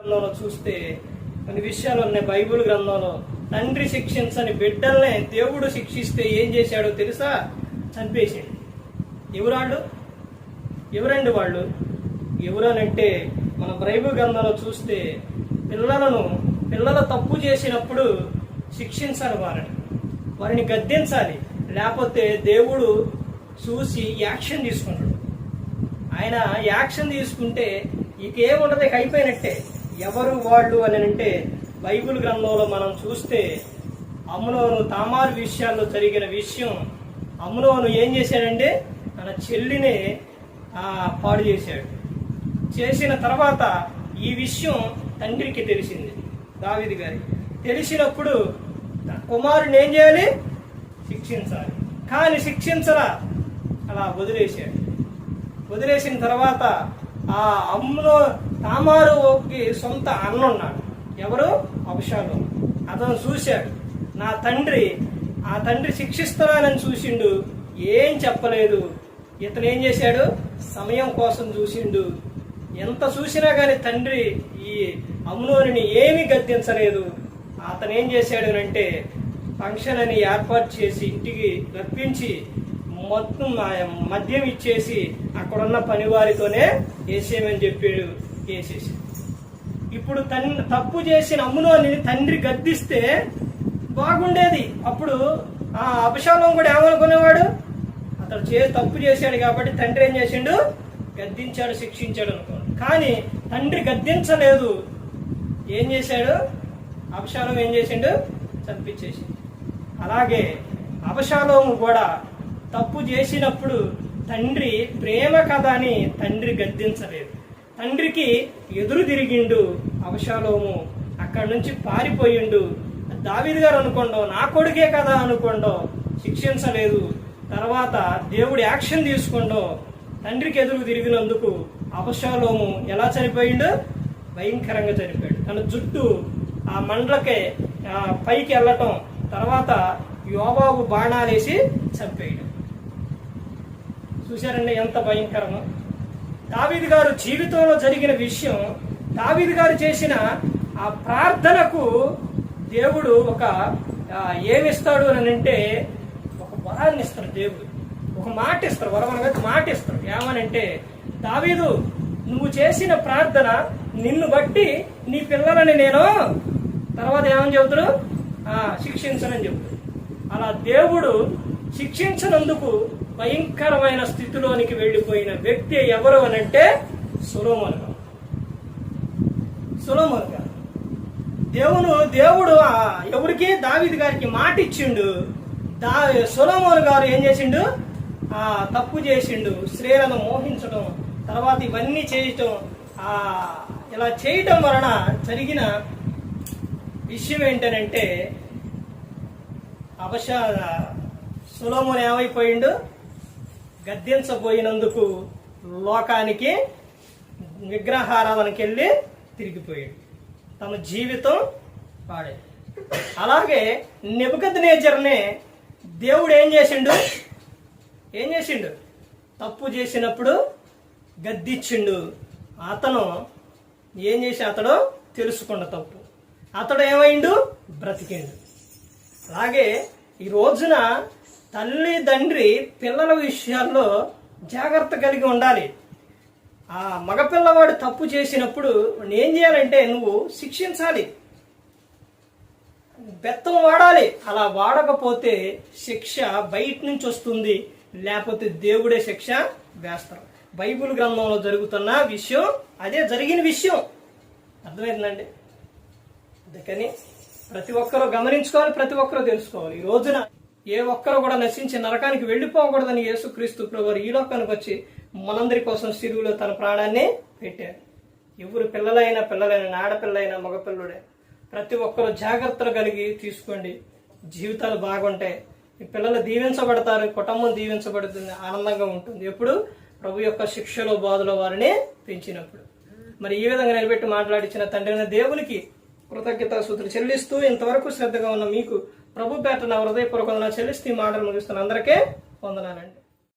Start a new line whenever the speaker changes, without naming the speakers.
గ్రంథంలో చూస్తే కొన్ని విషయాలు ఉన్నాయి బైబిల్ గ్రంథంలో. తండ్రి శిక్షించని బిడ్డల్నే దేవుడు శిక్షిస్తే ఏం చేశాడో తెలుసా? చంపేసాడు ఎవరాళ్ళు? ఎవరండి వాళ్ళు? ఎవరనంటే మన బైబుల్ గ్రంథంలో చూస్తే పిల్లలను పిల్లల తప్పు చేసినప్పుడు శిక్షించాలి వారిని. వారిని గద్దించాలి. లేకపోతే దేవుడు చూసి యాక్షన్ తీసుకుంటాడు. ఆయన యాక్షన్ తీసుకుంటే ఇక ఏముండదు ఇక అయిపోయినట్టే. ఎవరు వాళ్ళు అని అంటే బైబిల్ గ్రంథంలో మనం చూస్తే అమ్ములోను తామారు విషయాల్లో జరిగిన విషయం అమ్ములోను ఏం చేశాడంటే తన చెల్లిని పాడు చేశాడు. చేసిన తర్వాత ఈ విషయం తండ్రికి తెలిసింది దావిది గారి. తెలిసినప్పుడు తన కుమారుని ఏం చేయాలి? శిక్షించాలి. కానీ శిక్షించరా అలా వదిలేశాడు. వదిలేసిన తర్వాత ఆ అమ్ములో తామారుకి సొంత అన్న ఉన్నాడు. ఎవరు? అవశాలు అతను చూశాడు. నా తండ్రి ఆ తండ్రి శిక్షిస్తున్నానని చూసిండు. ఏం చెప్పలేదు. ఇతను ఏం చేశాడు? సమయం కోసం చూసిండు. ఎంత చూసినా కానీ తండ్రి ఈ అమ్నోని ఏమీ గద్దించలేదు. అతను ఏం చేశాడు అంటే ఫంక్షన్ అని ఏర్పాటు చేసి ఇంటికి రప్పించి మొత్తం మద్యం ఇచ్చేసి అక్కడున్న పనివారితోనే వేసేయమని చెప్పాడు. చేసేసి. ఇప్పుడు తన్ తప్పు చేసిన అమ్మునోని తండ్రి గద్దిస్తే బాగుండేది. అప్పుడు ఆ అపశాలం కూడా ఏమనుకునేవాడు? అతడు చే తప్పు చేశాడు కాబట్టి తండ్రి ఏం చేసిండు? గద్దించాడు శిక్షించాడు అనుకోండి. కానీ తండ్రి గద్దించలేదు. ఏం చేశాడు? అపశాలం ఏం చేసిండు? చంపించేసి అలాగే అపశాలోము కూడా తప్పు చేసినప్పుడు తండ్రి ప్రేమ కథ అని తండ్రి గద్దించలేదు. తండ్రికి ఎదురు తిరిగిండు అవశాలోము అక్కడి నుంచి పారిపోయిండు. దావీదు గారు అనుకోండో నా కొడుకే కదా అనుకోండో శిక్షించలేదు. తర్వాత దేవుడు యాక్షన్ తీసుకుండో తండ్రికి ఎదురు తిరిగినందుకు అవశాలోము ఎలా చనిపోయిండు? భయంకరంగా చనిపోయాడు. తన జుట్టు ఆ మండలకే ఆ, పైకి వెళ్ళటం తర్వాత యోబాబు బాణాలేసి చంపేయడం. చూశారండి ఎంత భయంకరమో. దావీదు గారు జీవితంలో జరిగిన విషయం దావీదు గారు చేసిన ఆ ప్రార్థనకు దేవుడు ఒక ఏమిస్తాడు అని అంటే ఒక వరాన్ని ఇస్తాడు దేవుడు. ఒక మాట ఇస్తాడు వరం అనగా మాట ఇస్తాడు. ఏమనంటే దావీదు నువ్వు చేసిన ప్రార్థన నిన్ను బట్టి నీ పిల్లలని నేను తర్వాత ఏమని చెబుతాడు? శిక్షించనని చెబుతాడు. అలా దేవుడు శిక్షించినందుకు భయంకరమైన స్థితిలోనికి వెళ్ళిపోయిన వ్యక్తి ఎవరు అనంటే సులోమన్ గారు. సులోమన్ గారు. దేవుడు దేవుడు ఎవరికి దావిది గారికి మాట ఇచ్చిండు. దా సులోమోన్ గారు ఏం చేసిండు? ఆ తప్పు చేసిండు. స్త్రీలను మోహించడం తర్వాత ఇవన్నీ చేయటం ఆ ఇలా చేయటం వలన జరిగిన విషయం ఏంటనంటే అవశ సులోమును ఏమైపోయిండు? గద్దించబోయినందుకు లోకానికి విగ్రహారాధనకి వెళ్ళి తిరిగిపోయాడు. తమ జీవితం పాడే. అలాగే నిబద్ నేచర్నే దేవుడు ఏం చేసిండు? ఏం చేసిండు? తప్పు చేసినప్పుడు గద్దిచ్చిండు. అతను ఏం చేసి అతడు తెలుసుకున్న తప్పు. అతడు ఏమైండు? బ్రతికిండు. అలాగే ఈ రోజున తల్లి తండ్రి పిల్లల విషయాల్లో జాగ్రత్త కలిగి ఉండాలి. ఆ మగపిల్లవాడు తప్పు చేసినప్పుడు ఏం చేయాలంటే నువ్వు శిక్షించాలి. బెత్తం వాడాలి. అలా వాడకపోతే శిక్ష బయట నుంచి వస్తుంది. లేకపోతే దేవుడే శిక్ష వేస్తారు. బైబిల్ గ్రంథంలో జరుగుతున్న విషయం అదే జరిగిన విషయం. అర్థమైందండి? అందుకని ప్రతి ఒక్కరూ గమనించుకోవాలి ప్రతి ఒక్కరూ తెలుసుకోవాలి. ఈ రోజున ఏ ఒక్కరు కూడా నశించి నరకానికి వెళ్ళిపోకూడదని యేసుక్రీస్తు ప్రభు ఈ లోకానికి వచ్చి మనందరి కోసం సిరువులో తన ప్రాణాన్ని పెట్టారు. ఎవరు పిల్లలైనా పిల్లలైనా ఆడపిల్లైనా మగపిల్లుడే ప్రతి ఒక్కరు జాగ్రత్తలు కలిగి తీసుకోండి. జీవితాలు బాగుంటాయి. ఈ పిల్లలు దీవించబడతారు కుటుంబం దీవించబడుతుంది ఆనందంగా ఉంటుంది. ఎప్పుడు? ప్రభు యొక్క శిక్షలో బాధలో వారిని పెంచినప్పుడు. మరి ఈ విధంగా నిలబెట్టి మాట్లాడించిన తండ్రి దేవునికి కృతజ్ఞత సూత్రులు చెల్లిస్తూ ఇంతవరకు శ్రద్ధగా ఉన్న మీకు ప్రభు పేట నా హృదయపూర్వకంగా చెల్లిస్తూ ఈ మాటలు ముగిస్తున్న అందరికీ వందనాలండి.